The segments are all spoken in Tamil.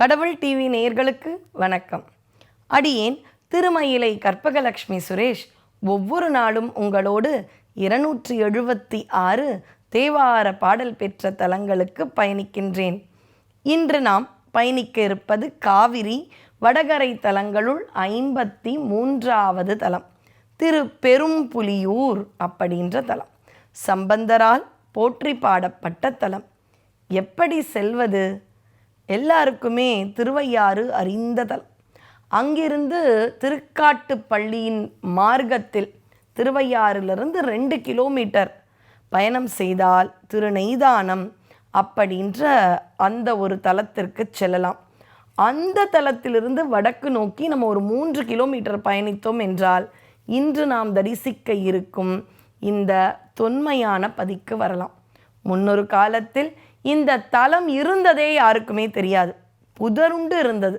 கடவுள் டிவி நேயர்களுக்கு வணக்கம். அடியேன் திருமயிலை கற்பகலக்ஷ்மி சுரேஷ் ஒவ்வொரு நாளும் உங்களோடு இருநூற்றி எழுபத்தி ஆறு தேவார பாடல் பெற்ற தலங்களுக்கு பயணிக்கின்றேன். இன்று நாம் பயணிக்க இருப்பது காவிரி வடகரை தலங்களுள் ஐம்பத்தி மூன்றாவது தலம் திரு பெரும்புலியூர் அப்படின்ற தலம் சம்பந்தரால் போற்றி பாடப்பட்ட தலம். எப்படி செல்வது? எல்லாருக்குமே திருவையாறு அறிந்த தலம் அங்கிருந்து திருக்காட்டுப்பள்ளியின் மார்க்கத்தில் திருவையாறிலிருந்து ரெண்டு கிலோமீட்டர் பயணம் செய்தால் திருநெய்தானம் அப்படின்ற அந்த ஒரு தலத்திற்கு செல்லலாம். அந்த தலத்திலிருந்து வடக்கு நோக்கி நம்ம ஒரு மூன்று கிலோமீட்டர் பயணித்தோம் என்றால் இன்று நாம் தரிசிக்க இருக்கும் இந்த தொன்மையான பதிக்கு வரலாம். முன்னொரு காலத்தில் இந்த தலம் இருந்ததே யாருக்குமே தெரியாது. புதருண்டு இருந்தது.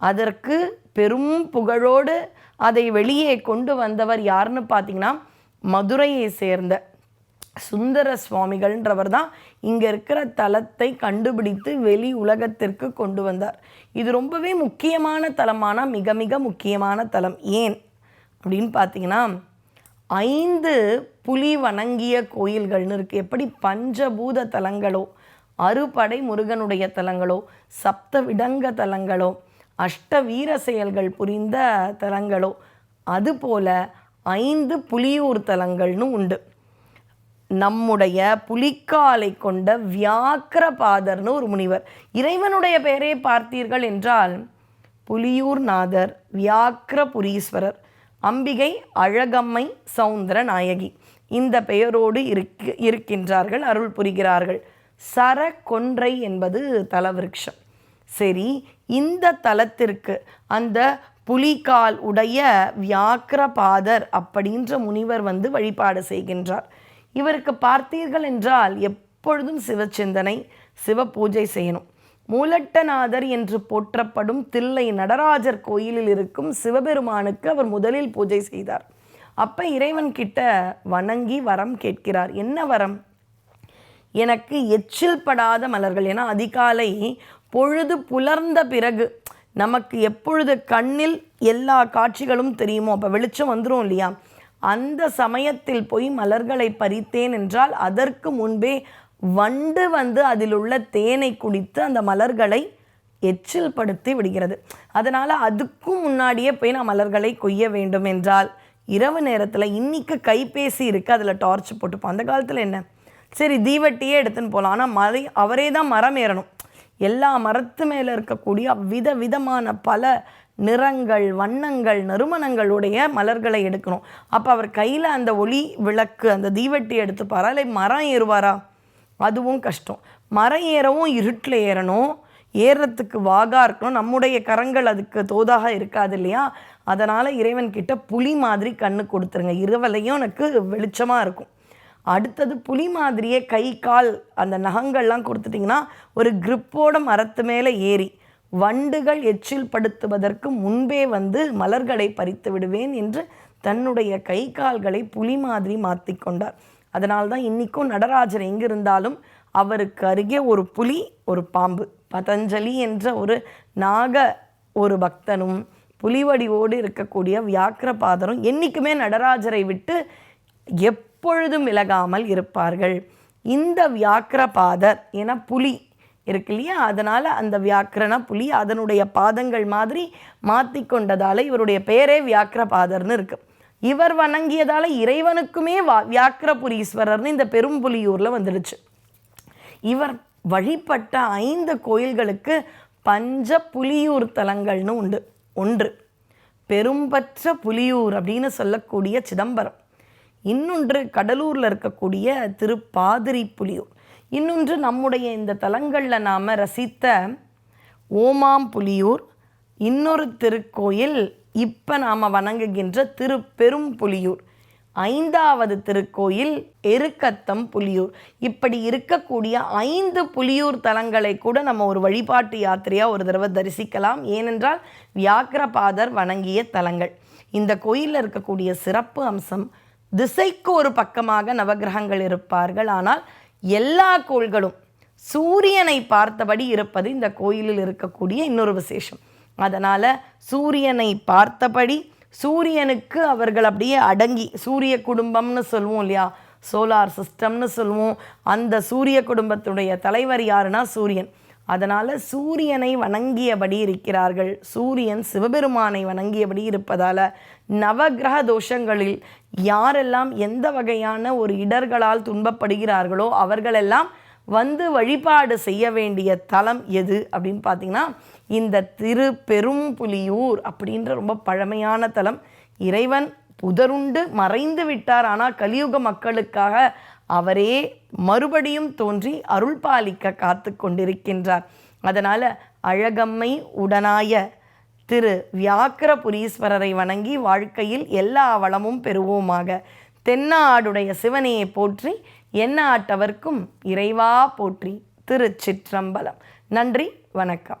அதற்கு பெரும் புகழோடு அதை வெளியே கொண்டு வந்தவர் யாருன்னு பார்த்தீங்கன்னா மதுரையை சேர்ந்த சுந்தர சுவாமிகள்ன்றவர் தான் இங்கே இருக்கிற தலத்தை கண்டுபிடித்து வெளி உலகத்திற்கு கொண்டு வந்தார். இது ரொம்பவே முக்கியமான தலமான மிக மிக முக்கியமான தலம் ஏன்? அப்படின்னு பார்த்தீங்கன்னா ஐந்து புலி வணங்கிய கோயில்கள்னு இருக்குது எப்படி பஞ்சபூத தலங்களோ அறுபடை முருகனுடைய தலங்களோ சப்த விடங்க தலங்களோ அஷ்ட வீர செயல்கள் புரிந்த தலங்களோ அதுபோல ஐந்து புலியூர் தலங்கள்னு உண்டு. நம்முடைய புலிக்காலை கொண்ட வியாக்கிரபாதர்னு ஒரு முனிவர். இறைவனுடைய பெயரை பார்த்தீர்கள் என்றால் புலியூர் நாதர் வியாக்கிரபுரீஸ்வரர் அம்பிகை அழகம்மை சௌந்தர நாயகி இந்த பெயரோடு இருக்கு இருக்கின்றார்கள் அருள் புரிகிறார்கள். சர கொன்றை என்பது தலவிருட்சம் சரி இந்த தலத்திற்கு அந்த புலிகால் உடைய வியாக்கிரபாதர் அப்படின்ற முனிவர் வந்து வழிபாடு செய்கின்றார். இவருக்கு பார்த்தீர்கள் என்றால் எப்பொழுதும் சிவச்சிந்தனை சிவ பூஜை செய்யணும். மூலட்டநாதர் என்று போற்றப்படும் தில்லை நடராஜர் கோயிலில் இருக்கும் சிவபெருமானுக்கு அவர் முதலில் பூஜை செய்தார். அப்ப இறைவன் கிட்ட வணங்கி வரம் கேட்கிறார். என்ன வரம்? எனக்கு எச்சில் படாத மலர்கள். ஏன்னா அதிகாலை பொழுது புலர்ந்த பிறகு நமக்கு எப்பொழுது கண்ணில் எல்லா காட்சிகளும் தெரியுமோ அப்போ வெளிச்சம் வந்துடும் இல்லையா? அந்த சமயத்தில் போய் மலர்களை பறித்தேன் என்றால் அதற்கு முன்பே வண்டு வந்து அதில் உள்ள தேனை குடித்து அந்த மலர்களை எச்சில் படுத்தி விடுகிறது. அதனால் அதுக்கும் முன்னாடியே போய் நான் மலர்களை கொய்ய வேண்டும் என்றால் இரவு நேரத்தில் இன்னைக்கு கைபேசி இருக்குது அதில் டார்ச் போட்டுப்போம். அந்த காலத்தில் என்ன? சரி தீவட்டியே எடுத்துன்னு போகலாம் ஆனால் மலை அவரே தான் மரம் ஏறணும். எல்லா மரத்து மேலே இருக்கக்கூடிய வித விதமான பல நிறங்கள் வண்ணங்கள் நறுமணங்களுடைய மலர்களை எடுக்கணும். அப்போ அவர் கையில் அந்த ஒளி விளக்கு அந்த தீவட்டி எடுத்துப்பாரா? இல்லை மரம் ஏறுவாரா? அதுவும் கஷ்டம். மரம் ஏறவும் இருட்டில் ஏறணும். ஏறுறதுக்கு வாகா இருக்கணும். நம்முடைய கரங்கள் அதுக்கு தோதாக இருக்காது இல்லையா? அதனால் இறைவன் கிட்ட புலி மாதிரி கண்ணு கொடுத்துருங்க. இரவலையும் எனக்கு வெளிச்சமாக இருக்கும். அடுத்தது புலி மாதிரியே கை கால் அந்த நகங்கள்லாம் கொடுத்துட்டிங்கன்னா ஒரு கிரிப்போட மரத்து மேலே ஏறி வண்டுகள் எச்சில் படுத்துவதற்கு முன்பே வந்து மலர்களை பறித்து விடுவேன் என்று தன்னுடைய கை கால்களை புலி மாதிரி மாற்றி கொண்டார். அதனால்தான் தான் இன்றைக்கும் நடராஜர் எங்கே இருந்தாலும் அவருக்கு அருகே ஒரு புலி ஒரு பாம்பு. பதஞ்சலி என்ற ஒரு நாக ஒரு பக்தனும் புலிவடிவோடு இருக்கக்கூடிய வியாக்கிரபாதரும் என்றைக்குமே நடராஜரை விட்டு எப் எப்பொழுதும் விலகாமல் இருப்பார்கள். இந்த வியாக்கிரபாதர் என புலி இருக்கு இல்லையா? அதனால் அந்த வியாக்கிரன புலி அதனுடைய பாதங்கள் மாதிரி மாற்றி கொண்டதால் இவருடைய பெயரே வியாக்கிரபாதர்னு இருக்கு. இவர் வணங்கியதால் இறைவனுக்குமே வா வியாக்கிரபுரீஸ்வரர்னு இந்த பெரும்புலியூரில் வந்துடுச்சு. இவர் வழிபட்ட ஐந்து கோயில்களுக்கு பஞ்ச புலியூர் தலங்கள்னு உண்டு ஒன்று. பெரும்பற்ற புலியூர் அப்படின்னு சொல்லக்கூடிய சிதம்பரம். இன்னொன்று கடலூரில் இருக்கக்கூடிய திருப்பாதிரி புலியூர். இன்னொன்று நம்முடைய இந்த தலங்களில் நாம் ரசித்த ஓமாம் புலியூர். இன்னொரு திருக்கோயில் இப்போ நாம் வணங்குகின்ற திருப்பெரும் புலியூர். ஐந்தாவது திருக்கோயில் எருக்கத்தம் புலியூர். இப்படி இருக்கக்கூடிய ஐந்து புலியூர் தலங்களை கூட நம்ம ஒரு வழிபாட்டு யாத்திரையாக ஒரு தடவை தரிசிக்கலாம். ஏனென்றால் வியாக்கிரபாதர் வணங்கிய தலங்கள். இந்த கோயிலில் இருக்கக்கூடிய சிறப்பு அம்சம் திசைக்கு ஒரு பக்கமாக நவகிரகங்கள் இருப்பார்கள். ஆனால் எல்லா கோள்களும் சூரியனை பார்த்தபடி இருப்பது இந்த கோயிலில் இருக்கக்கூடிய இன்னொரு விசேஷம். அதனால் சூரியனை பார்த்தபடி சூரியனுக்கு அவர்கள் அப்படியே அடங்கி சூரிய குடும்பம்னு சொல்லுவோம் இல்லையா? சோலார் சிஸ்டம்னு சொல்லுவோம். அந்த சூரிய குடும்பத்துடைய தலைவர் யாருன்னா சூரியன். அதனால் சூரியனை வணங்கியபடி இருக்கிறார்கள். சூரியன் சிவபெருமானை வணங்கியபடி இருப்பதால் நவகிரக தோஷங்களில் யாரெல்லாம் எந்த வகையான ஒரு இடர்களால் துன்பப்படுகிறார்களோ அவர்களெல்லாம் வந்து வழிபாடு செய்ய வேண்டிய தலம் எது அப்படின்னு பார்த்தீங்கன்னா இந்த திரு பெரும்புலியூர் அப்படின்ற ரொம்ப பழமையான தலம். இறைவன் புதருண்டு மறைந்து விட்டார். ஆனால் கலியுக மக்களுக்காக அவரே மறுபடியும் தோன்றி அருள் பாலிக்க காத்து கொண்டிருக்கின்றார் அதனால் அழகம்மை உடனாய திரு வியாக்கிரபுரீஸ்வரரை வணங்கி வாழ்க்கையில் எல்லா வளமும் பெறுவோமாக. தென்னாடுடைய சிவனையை போற்றி என்ன ஆட்டவர்க்கும் இறைவா போற்றி. திருச்சிற்றம்பலம். நன்றி வணக்கம்.